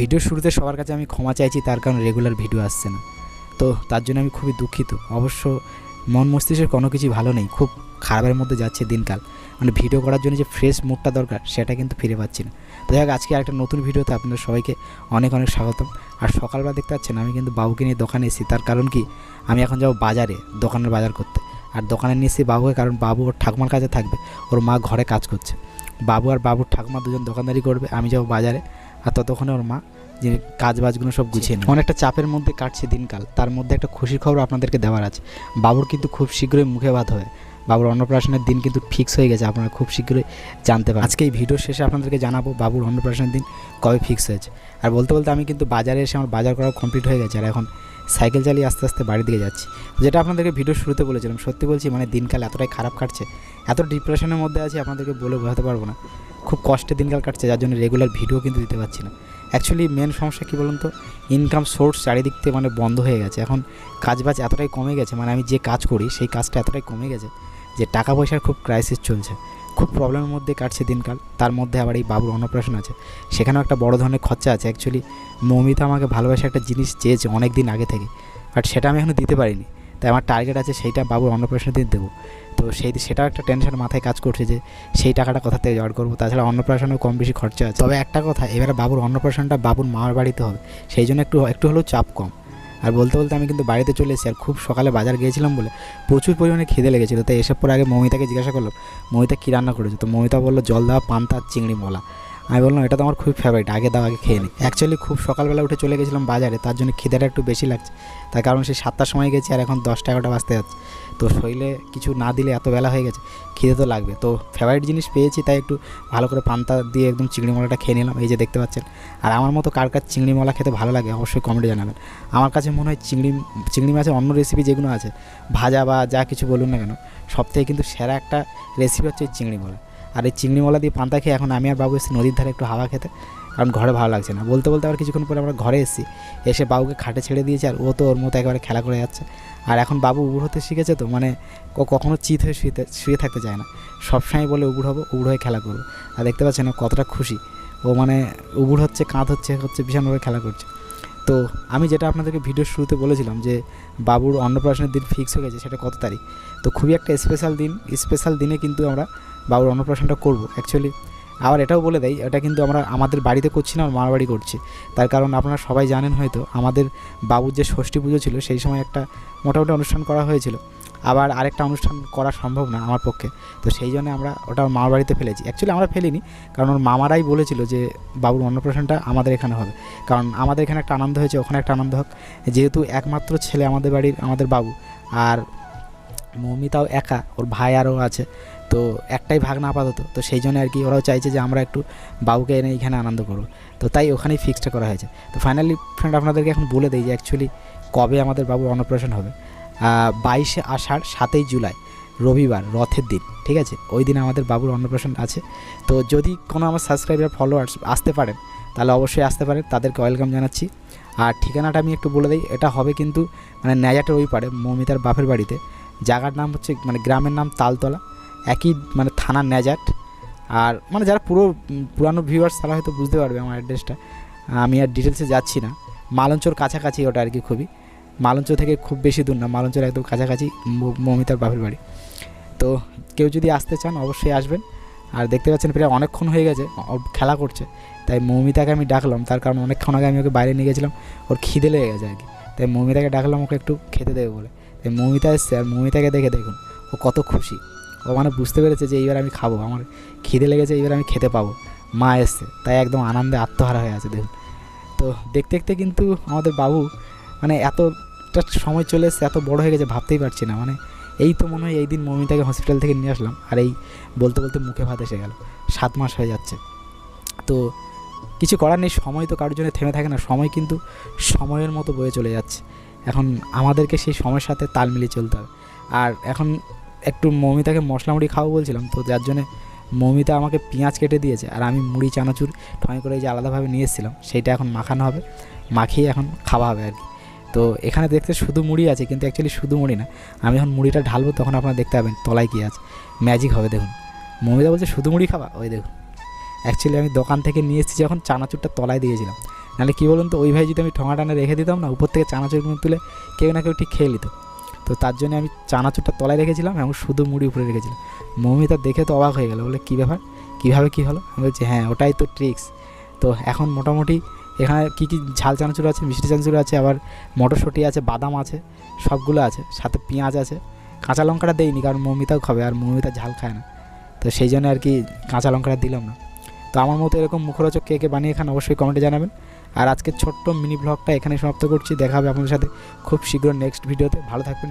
Video শুরুতে সবার কাছে আমি ক্ষমা চাইছি, তার কারণ রেগুলার ভিডিও আসছে না। তো তার জন্য আমি খুবই দুঃখিত। অবশ্য মন মস্তিষ্কের কোনো কিছু ভালো নেই, খুব খারাপের মধ্যে যাচ্ছে দিনকাল। মানে ভিডিও করার জন্য যে ফ্রেশ মুডটা দরকার, সেটা কিন্তু ফিরে পাচ্ছি না। তো যাই আজকে একটা নতুন ভিডিওতে আপনাদের সবাইকে অনেক অনেক স্বাগতম। আর সকালবেলা দেখতে পাচ্ছেন, আমি কিন্তু বাবুকে নিয়ে দোকানে এসেছি। তার কারণ কি? আমি এখন যাব বাজারে, দোকানের বাজার করতে। আর দোকানে নিয়ে এসেছি বাবুকে, কারণ বাবু ওর ঠাকুমার কাছে থাকবে। ওর মা ঘরে কাজ করছে। বাবু আর বাবুর ঠাকুমা দুজন দোকানদারি করবে, আমি যাব বাজারে। আর ততক্ষণে ওর মা যে কাজ বাজগুলো সব গুছিয়ে নেয়। অনেকটা চাপের মধ্যে কাটছে দিনকাল। তার মধ্যে একটা খুশির খবর আপনাদেরকে দেওয়ার আছে। বাবুর কিন্তু খুব শীঘ্রই মুখে ভাত হবে বাবুর অন্নপ্রাশনের দিন কিন্তু ফিক্স হয়ে গেছে, আপনারা খুব শীঘ্রই জানতে পারেন আজকে এই ভিডিও শেষে আপনাদেরকে জানাব বাবুর অন্নপ্রাশনের দিন কবে ফিক্স হয়েছে। আর বলতে বলতে আমি কিন্তু বাজারে এসে আমার বাজার করা কমপ্লিট হয়ে গেছে, আর এখন সাইকেল চালিয়ে আস্তে আস্তে বাড়ির দিকে যাচ্ছি। যেটা আপনাদেরকে ভিডিও শুরুতে বলেছিলাম, সত্যি বলছি মানে দিনকাল এতটাই খারাপ কাটছে, এত ডিপ্রেশনের মধ্যে আছি আপনাদেরকে বলে বোঝাতে পারব না। খুব কষ্টে দিনকাল কাটছে, যার জন্য রেগুলার ভিডিও কিন্তু দিতে পারছি না। অ্যাকচুয়ালি মেন সমস্যা কী বলুন তো ইনকাম সোর্স চারিদিক থেকে মানে বন্ধ হয়ে গেছে। এখন কাজ বাজ এতটাই কমে গেছে মানে আমি যে কাজ করি, সেই কাজটা এতটাই কমে গেছে যে টাকা পয়সার খুব ক্রাইসিস চলছে। খুব প্রবলেমের মধ্যে কাটছে দিনকাল। তার মধ্যে আবার এই বাবুর অন্নপ্রাশন আছে। সেখানেও একটা বড় ধরনের খরচা আছে। অ্যাকচুয়ালি মৌমিতা আমাকে ভালোবাসা একটা জিনিস চেয়েছে অনেক দিন আগে থেকে। বাট সেটা আমি এখনও দিতে পারিনি। তাই আমার টার্গেট আছে সেইটা বাবুর অন্নপ্রাশনের দিন দেবো। তো সেই সেটাও একটা টেনশন মাথায় কাজ করছে যে সেই টাকাটা কোথা থেকে জোগাড় করব। তাছাড়া অন্নপ্রাশনেও কম বেশি খরচা আছে। তবে একটা কথা, এবারে বাবুর অন্নপ্রাশনটা বাবুর মামার বাড়িতে হবে। সেই জন্য একটু একটু হলেও চাপ কম। আর বলতে বলতে আমি কিন্তু বাড়িতে চলে এসেছি আর খুব সকালে বাজার গিয়েছিলাম বলে প্রচুর পরিমাণে খিদে লেগেছিলো, তাই এসব পরে আগে মমিতাকে জিজ্ঞাসা করল মমিতা কী রান্না করেছে? তো মমিতা বলল জল দেওয়া পান্তা চিংড়ি মলা। আমি বললাম, এটা তো আমার খুব ফেভারিট আগে দাও, আগে খেয়ে নিই অ্যাকচুয়ালি খুব সকালবেলা উঠে চলে গেছিলাম বাজারে, তার জন্য খিদেটা একটু বেশি লাগছে। তার কারণ সেই সাতটার সময় গেছি আর এখন দশটা, এগারোটা বাজতে যাচ্ছে। তো শরীরে কিছু না দিলে এত বেলা হয়ে গেছে, খিদে তো লাগবে। তো ফেভারিট জিনিস পেয়েছি, তাই একটু ভালো করে পান্তা দিয়ে একদম চিংড়ি মলাটা খেয়ে নিলাম, এই যে দেখতে পাচ্ছেন। আর আমার মতো কার কার চিংড়ি মলা খেতে ভালো লাগে, অবশ্যই কমেন্টে জানাবেন। আমার কাছে মনে হয় চিংড়ি চিংড়ি মাছের অন্য রেসিপি যেগুলো আছে, ভাজা বা যা কিছু বলুন না কেন সব থেকে কিন্তু সেরা একটা রেসিপি হচ্ছে চিংড়ি মলা। আর এই চিংড়ি মলা দিয়ে পান্তা খেয়ে এখন আমি আর বাবু এসেছি নদীর ধারে একটু হাওয়া খেতে, কারণ ঘরে ভালো লাগছে না। বলতে বলতে আবার কিছুক্ষণ পরে আমরা ঘরে এসেছি, এসে বাবুকে খাটে ছেড়ে দিয়েছে আর ও তো ওর মতো একেবারে খেলা করে যাচ্ছে। আর এখন বাবু উবুড় হতে শিখেছে তো মানে ও কখনো চিত হয়ে শুয়ে শুয়ে থাকতে চায় না। সবসময় বলে উবুড় হব উবুড় হয়ে খেলা করব। আর দেখতে পাচ্ছেন ও কতটা খুশি। ও মানে উবুড় হচ্ছে, কাঁধ হচ্ছে হচ্ছে ভীষণভাবে খেলা করছে। তো আমি যেটা আপনাদেরকে ভিডিওর শুরুতে বলেছিলাম যে, বাবুর অন্নপ্রাশনের দিন ফিক্স হয়ে গেছে, সেটা কত তারিখ? তো খুবই একটা স্পেশাল দিন। স্পেশাল দিনে কিন্তু আমরা বাবুর অন্নপ্রাশনটা করব অ্যাকচুয়ালি আবার এটাও বলে দেয়, এটা কিন্তু আমরা আমাদের বাড়িতে করছি না মামার বাড়ি করছি। তার কারণ আপনারা সবাই জানেন হয়তো, আমাদের বাবুর যে ষষ্ঠী পুজো ছিল, সেই সময় একটা মোটামুটি অনুষ্ঠান করা হয়েছিল। আবার আরেকটা অনুষ্ঠান করা সম্ভব না আমার পক্ষে। তো সেই জন্য আমরা ওটা ওর মামার বাড়িতে ফেলেছি। অ্যাকচুয়ালি আমরা ফেলিনি, কারণ ওর মামারাই বলেছিল যে বাবুর অন্নপ্রাশনটা আমাদের এখানে হবে। কারণ আমাদের এখানে একটা আনন্দ হয়েছে, ওখানে একটা আনন্দ হোক। যেহেতু একমাত্র ছেলে আমাদের বাড়ির, আমাদের বাবু। আর মৌমিতাও একা, ওর ভাই আরও আছে। তো একটাই ভাগ না আপাতত। তো সেই জন্য আর কি ওরাও চাইছে যে আমরা একটু বাবুকে এনে এখানে আনন্দ করব। তো তাই ওখানেই ফিক্সটা করা হয়েছে। তো ফাইনালি ফ্রেন্ড আপনাদেরকে এখন বলে দিই যে অ্যাকচুয়ালি কবে আমাদের বাবুর অন্নপ্রাশন হবে? বাইশে আষাঢ়, সাতই জুলাই, রবিবার, রথের দিন, ঠিক আছে? ওই দিন আমাদের বাবুর অন্নপ্রাশন আছে। তো যদি কোনো আমার সাবস্ক্রাইবার ফলোয়ার্স আসতে পারেন, তাহলে অবশ্যই আসতে পারেন, তাদেরকে ওয়েলকাম জানাচ্ছি। আর ঠিকানাটা আমি একটু বলে দিই, এটা হবে কিন্তু মানে ন্যাজাটের ওই পারে, মৌমিতার বাপের বাড়িতে। জায়গার নাম হচ্ছে মানে গ্রামের নাম তালতলা। একই মানে থানার ন্যাজাট আর মানে যারা পুরো পুরানো ভিউয়ার্স তারা হয়তো বুঝতে পারবে আমার অ্যাড্রেসটা আমি আর ডিটেলসে যাচ্ছি না। মালঞ্চর কাছাকাছি ওটা আর কি খুবই। মালঞ্চ থেকে খুব বেশি দূর না, মালঞ্চর একদম কাছাকাছি মমিতার বাপের বাড়ি। তো কেউ যদি আসতে চান অবশ্যই আসবেন। আর দেখতে পাচ্ছেন প্রায় অনেকক্ষণ হয়ে গেছে খেলা করছে। তাই মৌমিতাকে আমি ডাকলাম, তার কারণ অনেকক্ষণ আগে আমি ওকে বাইরে নিয়ে গেছিলাম। ওর খিদে লেগে গেছে আর কি তাই মৌমিতাকে ডাকলাম ওকে একটু খেতে দেবে বলে। তাই মৌমিতা এসছে, আর মৌমিতাকে দেখে দেখুন, ও কত খুশি। ও মানে বুঝতে পেরেছে যে এইবার আমি খাব। আমার খিদে লেগেছে, এইবার আমি খেতে পাবো। মা এসছে, তাই একদম আনন্দে আত্মহারা হয়ে আছে, দেখুন। তো দেখতে দেখতে কিন্তু আমাদের বাবু মানে এতটা সময় চলে এসছে, এত বড় হয়ে গেছে, ভাবতেই পারছি না। মানে এই তো মনে হয় এই দিন মমিতাকে হসপিটাল থেকে নিয়ে আসলাম, আর এই বলতে বলতে মুখে ভাত এসে গেল। সাত মাস হয়ে যাচ্ছে। তো কিছু করার নেই, সময় তো কারোর জন্য থেমে থাকে না, সময় কিন্তু সময়ের মতো বয়ে চলে যাচ্ছে। এখন আমাদেরকে সেই সময়ের সাথে তাল মিলিয়ে চলতে হবে। আর এখন একটু মমিতাকে মশলা মুড়ি খাওয়া বলছিলাম, তো যার জন্যে মমিতা আমাকে পেঁয়াজ কেটে দিয়েছে আর আমি মুড়ি, চানাচুর ঠয় করে যে আলাদাভাবে নিয়ে এসেছিলাম, সেইটা এখন মাখানো হবে, মাখিয়ে এখন খাওয়া হবে আর কি। তো এখানে দেখতে শুধু মুড়ি আছে, কিন্তু অ্যাকচুয়ালি শুধু মুড়ি না, আমি যখন মুড়িটা ঢালবো তখন আপনারা দেখতে পাবেন তলায় কী আছে ম্যাজিক হবে দেখুন। মমিতা বলছে, শুধু মুড়ি খাবা? ওই দেখুন। অ্যাকচুয়ালি আমি দোকান থেকে নিয়ে এসেছি যখন চানাচুরটা তলায় দিয়েছিলাম। নাহলে কী বলুন তো, ওই ভাই যদি আমি ঠোঙা টানে রেখে দিতাম না, উপর থেকে চানাচুরগুলো তুলে কেউ না কেউ ঠিক খেয়ে নিত। তো তার জন্য আমি চানাচুরটা তলায় রেখেছিলাম এবং শুধু মুড়ি উপরে রেখেছিলাম। মৌমিতা দেখে তো অবাক হয়ে গেল, বলে, কী ব্যাপার? কীভাবে কী হলো? আমি বলছি হ্যাঁ ওটাই তো ট্রিক্স তো এখন মোটামুটি এখানে কী কী ঝাল চানাচুর আছে, মিষ্টি চানাচুর আছে, আবার মটরশুঁটি আছে, বাদাম আছে, সবগুলো আছে, সাথে পেঁয়াজ আছে। কাঁচা লঙ্কাটা দেইনি, কারণ মৌমিতাও খাবে, আর মৌমিতা ঝাল খায় না। তো সেই জন্য আর কি কাঁচা লঙ্কাটা দিলাম না। তো আমার মতো এরকম মুখরোচক কে কে বানিয়ে খান, অবশ্যই কমেন্টে জানাবেন। আর আজকে ছোট্ট মিনি ব্লগটা এখানে সমাপ্ত করছি। দেখা হবে আপনাদের সাথে খুব শীঘ্র নেক্সট ভিডিওতে ভালো থাকবেন।